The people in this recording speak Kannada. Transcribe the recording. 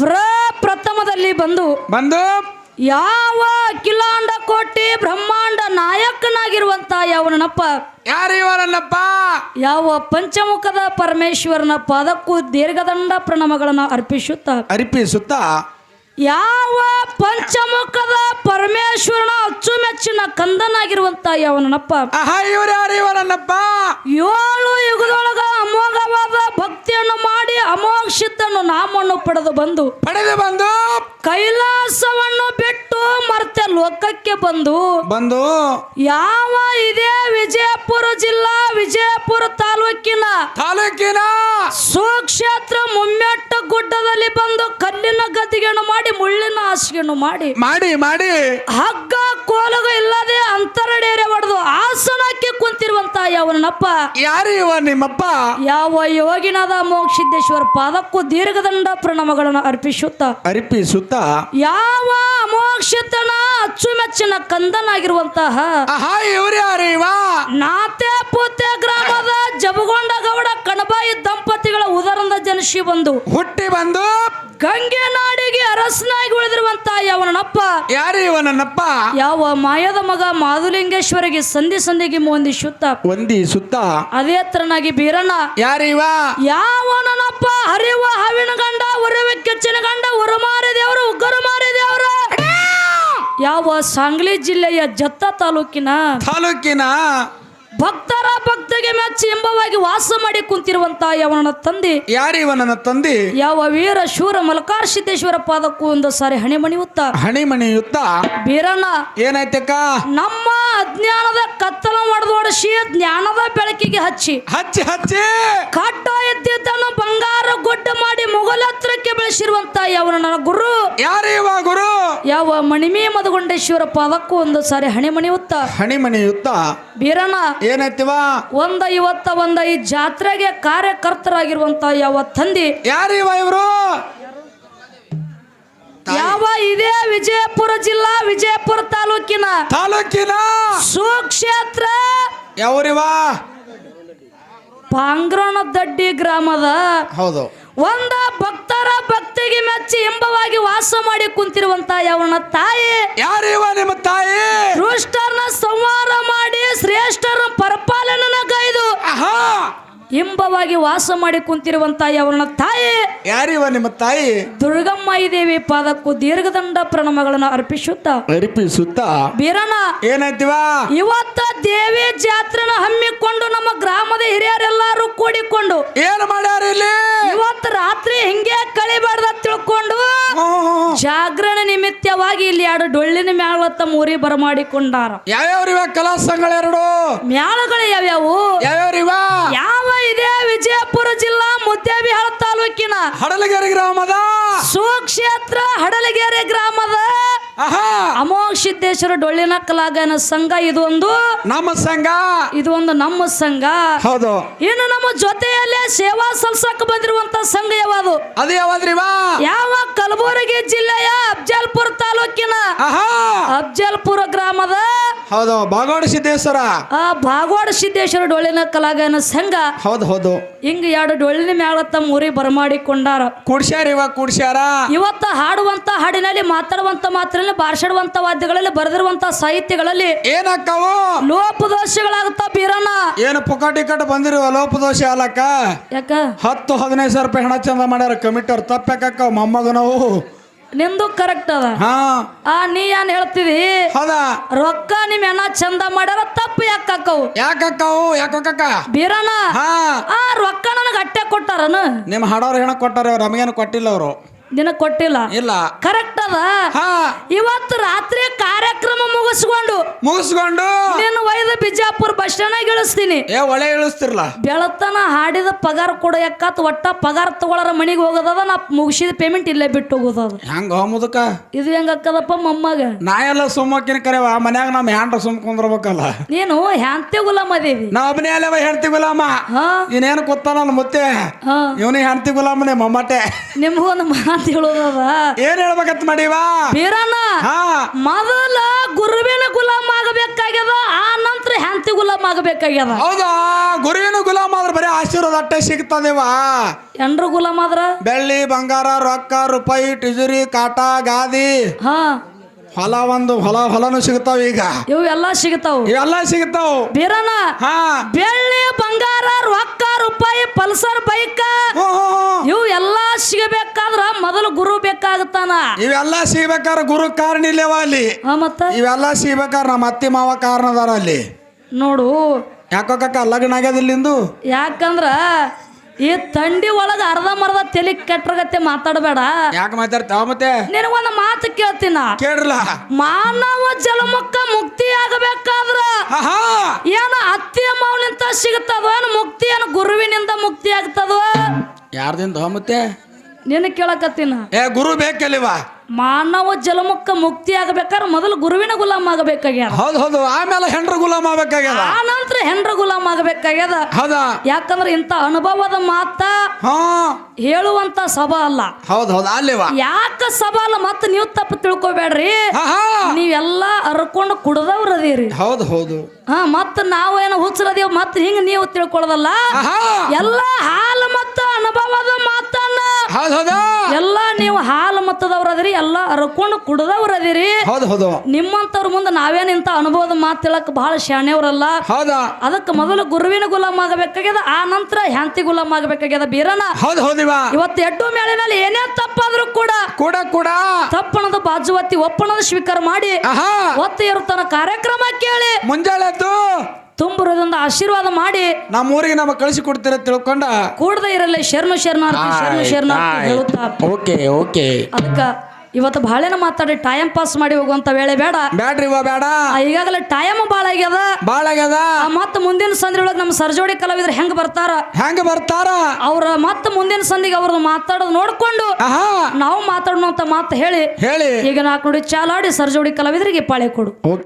ಪ್ರಪ್ರಥಮದಲ್ಲಿ ಬಂದು ಬಂದು ಯಾವ ಕಿಲಾಂಡ ಕೋಟಿ ಬ್ರಹ್ಮಾಂಡ ನಾಯಕನಾಗಿರುವಂತ ಯಾವನಪ್ಪ ಯಾರು ಇವರನ್ನಪ್ಪ? ಯಾವ ಪಂಚಮುಖದ ಪರಮೇಶ್ವರನ ಪಾದಕ್ಕೂ ದೀರ್ಘದಂಡ ಪ್ರಣಮಗಳನ್ನು ಅರ್ಪಿಸುತ್ತಾ? ಅರ್ಪಿಸುತ್ತಾ? ಯಾವ ಪಂಚಮುಖದ ಪರಮೇಶ್ವರನ ಅಚ್ಚುಮೆಚ್ಚಿನ ಕಂದನಾಗಿರುವಂತ ಯಾವನಪ್ಪ ಅಹ ಇವರು ಯಾರು ಇವರನ್ನಪ್ಪ? ಏಳು ಯುಗದೊಳಗ ಅಮೋಘವಾದ ಭಕ್ತಿಯನ್ನು ಮಾಡಿ ಅಮೋಘ ನಾಮವನ್ನು ಪಡೆದು ಬಂದು ಪಡೆದು ಬಂದು ಕೈಲಾಸವನ್ನು ಬಿಟ್ಟು ಮರ್ತೆ ಲೋಕಕ್ಕೆ ಬಂದು ಬಂದು ಯಾವ ಇದೇ ವಿಜಯಪುರ ಜಿಲ್ಲಾ ವಿಜಯಪುರ ತಾಲೂಕಿನ ತಾಲೂಕಿನ ಸುಕ್ಷೇತ್ರ ಮುಮ್ಮೆಟ್ಟ ಗುಡ್ಡದಲ್ಲಿ ಬಂದು ಕಲ್ಲಿನ ಗದ್ದಿಗೆಯನ್ನು ಮಾಡಿ ಮುಳ್ಳಿನ ಹಾಸಿಗೆಯನ್ನು ಮಾಡಿ. ಮಾಡಿ ಮಾಡಿ. ಹಗ್ಗ ಕೋಲಗ ಇಲ್ಲದೆ ಅಂತರಡೇರೆ ಹೊಡೆದು ಆಸನಕ್ಕೆ ಯಾವನಪ್ಪ ಯಾರು ಇವ ನಿಮ್ಮಪ್ಪ? ಯಾವ ಯೋಗಿನಾದ ಮೋಕ್ಷಿದ್ದೇಶ್ವರ ಪಾದಕ್ಕೂ ದೀರ್ಘದಂಡ ಪ್ರಣಮಗಳನ್ನು ಅರ್ಪಿಸುತ್ತ. ಅರ್ಪಿಸುತ್ತ? ಯಾವ ಮೋಕ್ಷಿತನ ಅಚ್ಚುಮೆಚ್ಚಿನ ಕಂದನಾಗಿರುವಂತಹ ಆಹಾ ಇವ್ರು ಯಾರು ಇವ? ನಾತೆ ಪೂತೆ ಗ್ರಾಮದ ಜಬಗೊಂಡ ಗೌಡ ಕಣಬಾಯಿ ದಂಪತಿಗಳ ಉದರಂದ ಜನಿಸಿ ಬಂದು ಹುಟ್ಟಿ ಬಂದು ಗಂಗೆ ನಾಡಿಗೆ ಅರಸನಾಗಿ ಉಳಿದಿರುವಂತ ಯಾವನಪ್ಪ ಯಾರು ಇವನನ್ನಪ್ಪ ಯಾವ ಮಾಯದ ಮಗ ಮಾಧುಲಿಂಗೇಶ್ವರಿಗೆ ಸಂಧಿ ಸಂಧಿಗೆ ಹೊಂದಿಸುತ್ತ ವಂದಿಸುತ್ತ ಅದೇ ತರನಾಗಿ ಬೀರಣ್ಣ. ಯಾರಿವ ಯಾವನಪ್ಪ ಹರಿವ ಹಾವಿನ ಗಂಡ ಹೊರವ ಕೆಚ್ಚಿನ ಗಂಡ ಉರುಮಾರಿ ದೇವರು ಉಗ್ಗರು ಮಾರಿ ದೇವರ. ಯಾವ ಸಾಂಗ್ಲಿ ಜಿಲ್ಲೆಯ ಜತ್ತ ತಾಲೂಕಿನ ತಾಲೂಕಿನ ಭಕ್ತರ ಭಕ್ತಿಗೆ ಮೆಚ್ಚಿ ಎಂಬವಾಗಿ ವಾಸ ಮಾಡಿ ಕುಂತಿರುವಂತ ಯವನ ತಂದೆ. ಯಾರು ಇವನನ್ನ ತಂದಿ? ಯಾವ ವೀರ ಶೂರ ಮಲಕಾರ ಸಿದ್ದೇಶ್ವರ ಪಾದಕ್ಕೂ ಒಂದು ಸಾರಿ ಹಣಿಮಣಿಯುತ್ತ. ಹಣೆ ಮಣಿಯುತ್ತ ಬೀರಣ್ಣ ಏನಾಯ್ತಕ್ಕ? ನಮ್ಮ ಅಜ್ಞಾನದ ಕತ್ತಲ ಒಡೆದೋಡಿಸಿ ಜ್ಞಾನದ ಬೆಳಕಿಗೆ ಹಚ್ಚಿ. ಹಚ್ಚಿ ಹಚ್ಚಿ! ಕಟ್ಟ ಎದ್ದಿದ್ದನ್ನು ಬಂಗಾರ ಗುಡ್ಡ ಮಾಡಿ ಮೊಘಲತ್ರಕ್ಕೆ ಬೆಳೆಸಿರುವಂತ ಯಾವನ ನನ್ನ ಗುರು. ಯಾರು ಇವ ಗುರು? ಯಾವ ಮಣಿಮಿ ಮದಗೊಂಡೇಶ್ವರ ಪಾದಕ್ಕೂ ಒಂದು ಸಾರಿ ಹಣಿಮಣಿಯುತ್ತ ಹಣಿ ಯುತ್ತ ಬೀರಣ್ಣ ಏನೈತಿವ? ಒಂದ ಇವತ್ತ ಒಂದ ಈ ಜಾತ್ರೆಗೆ ಕಾರ್ಯಕರ್ತರಾಗಿರುವಂತ ಯಾವ ತಂದಿ? ಯಾರು ಇವ ಇವರು ಯಾವ ಇದೇ ವಿಜಯಪುರ ಜಿಲ್ಲಾ ವಿಜಯಪುರ ತಾಲೂಕಿನ? ತಾಲೂಕಿನ? ಸುಕ್ಷೇತ್ರ. ಯಾವರಿವ? ಪಾಂಗ್ರಣದಡ್ಡಿ ಗ್ರಾಮದ. ಹೌದು. ಒಂದ ಭಕ್ತರ ಭಕ್ತಿಗೆ ಮೆಚ್ಚಿ ಎಂಬವಾಗಿ ವಾಸ ಮಾಡಿ ಕುಂತಿರುವಂತ ಯಾವನ ತಾಯಿ? ಯಾರಿವ ನಿಮ್ಮ ತಾಯಿ? ದುಷ್ಟರನ್ನ ಸಂಹಾರ ಮಾಡಿ ಶ್ರೇಷ್ಠರ ಪರಿಪಾಲನ ಗೈದು ಆಹಾ ಇಂಬವಾಗಿ ವಾಸ ಮಾಡಿ ಕುಂತಿರುವಂತ ಯವನ ತಾಯಿ. ಯಾರಿವ ನಿಮ್ಮ ತಾಯಿ? ದುರ್ಗಮ್ಮಾಯಿ ದೇವಿ ಪಾದಕ್ಕೂ ದೀರ್ಘದಂಡ ಪ್ರಣಮಗಳನ್ನು ಅರ್ಪಿಸುತ್ತ. ಅರ್ಪಿಸುತ್ತಾ. ಬೀರನ ಏನಾಯ್ತಿವ? ಇವತ್ತ ದೇವಿ ಜಾತ್ರೆನ ಹಮ್ಮಿಕೊಂಡು ನಮ್ಮ ಗ್ರಾಮದ ಹಿರಿಯರೆಲ್ಲರೂ ಕೂಡಿಕೊಂಡು. ಏನು ಮಾಡ್ಯಾರ ಇಲ್ಲಿ? ಇವತ್ತು ರಾತ್ರಿ ಹಿಂಗೆ ಕಳಿಬಾರ್ದ ತಿಳ್ಕೊಂಡು. ಜಾಗರಣ ನಿಮಿತ್ತವಾಗಿ ಇಲ್ಲಿ ಎರಡು ಡೊಳ್ಳಿನ ಮ್ಯಾಳತ್ತ ಮೂರಿ ಬರಮಾಡಿಕೊಂಡಾರ. ಯಾವ್ಯಾವ ಕಲಾ ಸಂಘಗಳು ಎರಡು ಮ್ಯಾಳಗಳು ಯಾವ್ಯಾವು? ಯಾವ್ಯಾವ ಯಾವ ಇದೆ ವಿಜಯಪುರ ಜಿಲ್ಲಾ ಮುದ್ದೇಬಿಹಾಳ ತಾಲೂಕಿನ ಹಡಲಗೆರೆ ಗ್ರಾಮದ. ಸುಕ್ಷೇತ್ರ ಹಡಲಗೆರೆ ಗ್ರಾಮದ ಅಮೋಘ ಸಿದ್ದೇಶ್ವರ ಡೊಳ್ಳಿನ ಕಲಾಗನ ಸಂಘ. ಇದು ಒಂದು ನಮ್ಮ ಸಂಘ. ಇದು ಒಂದು ನಮ್ಮ ಸಂಘ. ಹೌದು. ಇನ್ನು ನಮ್ಮ ಜೊತೆಯಲ್ಲೇ ಸೇವಾ ಸಲ್ಸಕ್ ಬಂದಿರುವಂತ ಸಂಘ ಯಾವುದು? ಅದು ಯಾವ್ದ್ರಿ ಯಾವ ಕಲಬುರಗಿ ಜಿಲ್ಲೆಯ ಅಫ್ಜಲ್ಪುರ ತಾಲೂಕಿನ ಅಬ್ಜಲ್ಪುರ ಅಫ್ಜಲ್ಪುರ ಗ್ರಾಮದ ಹೌದು ಬಾಗೋಡ ಸಿದ್ದೇಶ್ವರ ಆ ಬಾಗೋಡ ಸಿದ್ದೇಶ್ವರ ಡೊಳ್ಳಿನ ಕಲಾಗನ ಸಂಘ ಹೌದು ಹೌದು. ಹಿಂಗ ಎರಡು ಡೊಳ್ಳಿನ ಮ್ಯಾಲ ತಮ್ಮ ಊರಿಗೆ ಬರಮಾಡಿಕೊಂಡಾರ. ಕುಡ್ಸ್ಯಾರ ಇವಾಗ ಕುಡ್ಸ್ಯಾರ? ಇವತ್ತು ಹಾಡುವಂತ ಹಾಡಿನಲ್ಲಿ ಮಾತಾಡುವಂತ ಮಾತಿನಲ್ಲಿ ಬಾರ್ಸಡುವಂತ ವಾದ್ಯಗಳಲ್ಲಿ ಬರೆದಿರುವಂತ ಸಾಹಿತ್ಯಗಳಲ್ಲಿ ಏನಕ್ಕವು? ಲೋಪದೋಷಗಳಾಗುತ್ತ ಬೀರಣ್ಣ. ಏನು ಪುಕ ಕಟ್ ಬಂದಿರುವ ಲೋಪದೋಷ ಅಲ್ಲಕ್ಕ ಯಾಕ? ಹತ್ತು ಹದಿನೈದು ಸಾವಿರ ರೂಪಾಯಿ ಹಣ ಚಂದ ಮಾಡ್ಯಾರ ಕಮಿಟರ್ ತಪ್ಪಾಕ ಮೊಮ್ಮಗನವು. ನಿಂದು ಕರೆಕ್ಟ್ ಅದ. ಹಾ. ಆ ನೀ ಏನ್ ಹೇಳ್ತಿದಿ ಹೌದಾ? ರೊಕ್ಕ ನಿಮ್ ಹೆಣ ಚಂದ ಮಾಡ್ಯಾರ ತಪ್ಪು ಯಾಕವು ಯಾಕಕ್ಕವು ಯಾಕಕ್ಕ ಬೀರನ ಹಾ. ಆ ರೊಕ್ಕ ನನಗೆ ಅಟ್ಟೆ ಕೊಟ್ಟಾರನ? ನಿಮ್ಮ ಹಾಡೋರು ಹೆಣ ಕೊಟ್ಟಾರ ನಮಗೇನು ಕೊಟ್ಟಿಲ್ಲ ಅವರು. ದಿನ ಕೊಟ್ಟಿಲ್ಲ. ಇಲ್ಲ. ಕರೆಕ್ಟ್ ಅದ. ಹಾ. ಇವತ್ತು ರಾತ್ರಿ ಕಾರ್ಯಕ್ರಮ ಮುಗಿಸ್ಕೊಂಡು ಮುಗಿಸ್ಕೊಂಡು. ನೀನು ಒಯ್ದ ಬಿಜಾಪುರ್ ಬಸ್ ಸ್ಟ್ಯಾಂಡ್ ಇಳಿಸ್ತೀನಿ. ಏ ಒಳೆ ಇಳಿಸ್ತಿರ್ಲ? ಬೆಳತನ ಹಾಡಿದ ಪಗಾರ ಕೊಡ ಯಾಕತ್ ಒಟ್ಟ ಪಗಾರ ತಗೊಳರ ಮನಿಗೆ ಹೋಗೋದದ ನಾ ಮುಗಿಸಿದ ಪೇಮೆಂಟ್ ಇಲ್ಲೇ ಬಿಟ್ಟು ಹೋಗೋದದ. ಹೆಂಗ ಮುದಕ? ಇದು ಹೆಂಗ ಅಕ್ಕದಪ್ಪ ಮೊಮ್ಮಗ? ನಾ ಎಲ್ಲ ಸುಮ್ಮಕಿನ ಕರೆವ ಮನ್ಯಾಗ ನಮ್ಮ ಹ್ಯಾಂಡ್ರ ಸುಮ್ ಕುಂದ್ರಬೇಕಲ್ಲ. ನೀನು ಹ್ಯಾಂತಿ ಗುಲಾಮ್ ಅದೇವಿ. ನಾ ಒಬ್ಬನೇ ಅಲ್ಲವ ಹೆಂಡತಿ ಗುಲಾಮ? ಇನ್ನೇನು ನನ್ನ ಮುತ್ತೆ? ಇವನೇ ಹೆಣ್ತಿ ಗುಲಾಮನೆ ಮೊಮ್ಮಟೆ. ನಿಮ್ಗೊಂದು ಮಾತು ಅಂತ ಹೇಳೋದದ ಏನ್ ಹೇಳ್ಬೇಕಂತ ಮಾಡಿವಾ ಬೀರಣ್ಣ ಮೊದಲ ಗುರುವಿನ ಗುಲಾಮ್ ಆಗಬೇಕಾಗ್ಯದ ಆ ನಂತರ ಹೆಂತಿ ಗುಲಾಮ್ ಆಗಬೇಕಾಗ್ಯದ. ಹೌದಾ? ಗುರುವಿನ ಗುಲಾಮ್ ಆದ್ರೆ ಬರೀ ಆಶೀರ್ವಾದ ಅಟ್ಟೆ ಸಿಗ್ತದೇವ ಎಂಡ್ರ ಗುಲಾಮ್ ಆದ್ರ? ಬೆಳ್ಳಿ ಬಂಗಾರ ರೊಕ್ಕ ರೂಪಾಯಿ ಟಿಜುರಿ ಕಾಟ ಗಾದಿ. ಹಾ. ಹೊಲ ಒಂದು ಹೊಲ ಹೊಲನು ಸಿಗ್ತಾವ ಈಗ. ಇವೆಲ್ಲ ಎಲ್ಲ ಸಿಗ್ತಾವ ಇವೆಲ್ಲ ಸಿಗ್ತಾವ ಬಿರನ ಹಾ. ಬೆಳ್ಳಿ ಬಂಗಾರ ರೊಕ್ಕ ರೂಪಾಯಿ ಪಲ್ಸರ್ ಬೈಕ್ ಇವೆಲ್ಲ. ಇವು ಎಲ್ಲ ಸಿಗಬೇಕಾದ್ರ ಮೊದಲು ಗುರು ಬೇಕಾಗುತ್ತಾನ? ಇವೆಲ್ಲ ಸಿಗ್ಬೇಕಾರ ಗುರು ಕಾರಣ ಇಲ್ಲವ ಅಲ್ಲಿ? ಮತ್ತ? ಇವೆಲ್ಲ ಸಿಗ್ಬೇಕಾರ ನಮ್ಮ ಅತ್ತಿ ಮಾವ ಕಾರಣ ಅದಾರ ಅಲ್ಲಿ. ನೋಡು. ಯಾಕೋ ಕಕ್ಕ ಲಗ್ನ ಆಗ್ಯದಿಲ್ಲಿಂದು ಯಾಕಂದ್ರ ಈ ತಂಡಿ ಒಳಗ ಅರ್ಧ ಮರ್ಧ ತಲೆ ಕೆಟ್ಟರಗತ್ತೆ ಮಾತಾಡಬೇಡ. ಯಾಕೆ ಮಾತಾಡ್ತಾವ ಮತ್ತೆ? ನಿನಗೊಂದು ಮಾತು ಕೇಳ್ತೀನ? ಕೇಳ್ರಲ್ಲ ಮಾನವ ಜಲಮಕ್ಕ ಮುಕ್ತಿ ಆಗಬೇಕಾದ್ರ ಏನ ಏನು ಅತ್ತಿಯ ಮಾವನಿಂದ ಸಿಗ್ತದ ಮುಕ್ತಿ ಏನು ಗುರುವಿನಿಂದ ಮುಕ್ತಿ ಆಗ್ತದ? ಯಾರ್ದಿಂದ ಮತ್ತೆ? ನಿನ್ನ ಕೇಳಕತ್ತೀನ. ಏ ಗುರು ಬೇಕಲ್ಲಿವ? ಮಾನವ ಜಲಮಕ್ಕ ಮುಕ್ತಿ ಆಗಬೇಕಾದ್ರೆ ಮೊದಲು ಗುರುವಿನ ಗುಲಾಮ್ ಆಗಬೇಕಾಗ್ಯದ. ಹೌದು ಹೌದು ಆಮೇಲೆ ಹೆಂಡ್ರ ಗುಲಾಮ್ ಆಗ್ಬೇಕಾಗ್ಯದ. ಆ ನಂತರ ಹೆಂಡ್ರ ಗುಲಾಮ್ ಆಗಬೇಕಾಗ್ಯದ. ಹೌದಾ? ಯಾಕಂದ್ರೆ ಇಂಥ ಅನುಭವದ ಮಾತ ಹಾ. ಹೇಳುವಂತ ಸಭಾ ಅಲ್ಲ. ಹೌದು ಹೌದು. ಅಲ್ಲಿವ ಯಾಕ ಸಭಾ ಅಲ್ಲ? ಮತ್ತೆ ನೀವು ತಪ್ಪು ತಿಳ್ಕೊಬೇಡ್ರಿ. ನೀವೆಲ್ಲ ಅರ್ಕೊಂಡು ಕುಡ್ದವ್ರ ಅದೀರಿ. ಹೌದು ಹೌದು. ಹಾ ಮತ್ತ ನಾವು ಏನೋ ಹುಚ್ಚರದೇವ್? ಮತ್ತೆ ಹಿಂಗ ನೀವು ತಿಳ್ಕೊಳ್ಳೋದಲ್ಲ ಆಹಾ ಎಲ್ಲ ಹಾಲು ಮತ್ತು ಅನುಭವದ ಮಾತನ್ನ ಎಲ್ಲ ನೀವು ಹಾಲು ಮತ್ತದವ್ರ ಅದಿರಿ ಎಲ್ಲ ಅರ್ಕೊಂಡು ಕುಡ್ದವ್ರ ಅದಿರಿ ಹೌದು ಹೌದು. ನಿಮ್ಮಂತವ್ರ ಮುಂದೆ ನಾವೇನ್ ನಿಂತ ಅನುಭವದ ಮಾತು ಹೇಳಕ್ ಬಹಳ ಶಾಣೆಯವ್ರಲ್ಲ. ಹೌದಾ. ಅದಕ್ಕೆ ಮೊದಲು ಗುರುವಿನ ಗುಲಾಮ್ ಆಗಬೇಕಾಗ್ಯದ ಆ ನಂತರ ಹ್ಯಾಂತಿ ಗುಲಾಮ್ ಆಗಬೇಕಾಗ್ಯದ ಬೀರನ ಹೌದು ಹೌದಿವ ಇವತ್ತು ಎಡ್ಡು ಮೇಳಿನಲ್ಲಿ ಏನೇ ತಪ್ಪಾದ್ರೂ ಕೂಡ ಕೂಡ ಕೂಡ. ತಪ್ಪಣದ ಬಾಜುವತ್ತಿ ಒಪ್ಪಣದ ಸ್ವೀಕಾರ ಮಾಡಿ ಒತ್ತಿ ಇರುತ್ತಾನ ಕಾರ್ಯಕ್ರಮ ಕೇಳಿ. ಮುಂಜಾನೆ ತುಂಬುರದಿಂದ ಆಶೀರ್ವಾದ ಮಾಡಿ ನಮ್ಮ ಊರಿಗೆ ನಮ್ಮ ಕಳಿಸಿ ಕೊಡ್ತೀರ ತಿಳ್ಕೊಂಡ? ಕೂಡದ ಇರಲ್ಲ ಶರ್ಮ ಶರಣಾರ್ಥಿ ಶರ್ಮ ಶರಣಾರ್ಥಿ ಹೇಳುತ್ತಾ. Okay okay. ಅದಕ್ಕ ಇವತ್ತು ಬಹಳೇನ ಮಾತಾಡಿ ಟೈಮ್ ಪಾಸ್ ಮಾಡಿ ಹೋಗುವಂತ ವೇಳೆ ಬೇಡ. ಬ್ಯಾಡ್ರಿ ಇವ ಬೇಡ. ಈಗಾಗಲೇ ಟೈಮ್ ಬಾಳ ಆಗ್ಯದ. ಬಾಳ ಆಗ್ಯದ ಮತ್ತ ಮುಂದಿನ ಸಂಧಿ ಒಳಗೆ ನಮ್ಮ ಸರ್ಜೋಡಿ ಕಲಾವಿದ್ರು ಹೆಂಗ್ ಬರ್ತಾರ? ಹೆಂಗ್ ಬರ್ತಾರ? ಅವ್ರ ಮತ್ತ ಮುಂದಿನ ಸಂಧಿಗೆ ಅವ್ರನ್ನ ಮಾತಾಡೋದು ನೋಡ್ಕೊಂಡು ನಾವು ಮಾತಾಡೋಣ ಅಂತ ಮಾತು ಹೇಳಿ. ಹೇಳಿ. ಈಗ ನಾಲ್ಕು ನೋಡಿ ಚಾಲಾಡಿ ಸರ್ಜೋಡಿ ಕಲಾವಿದರಿಗೆ ಪಾಳೆ ಕೊಡು.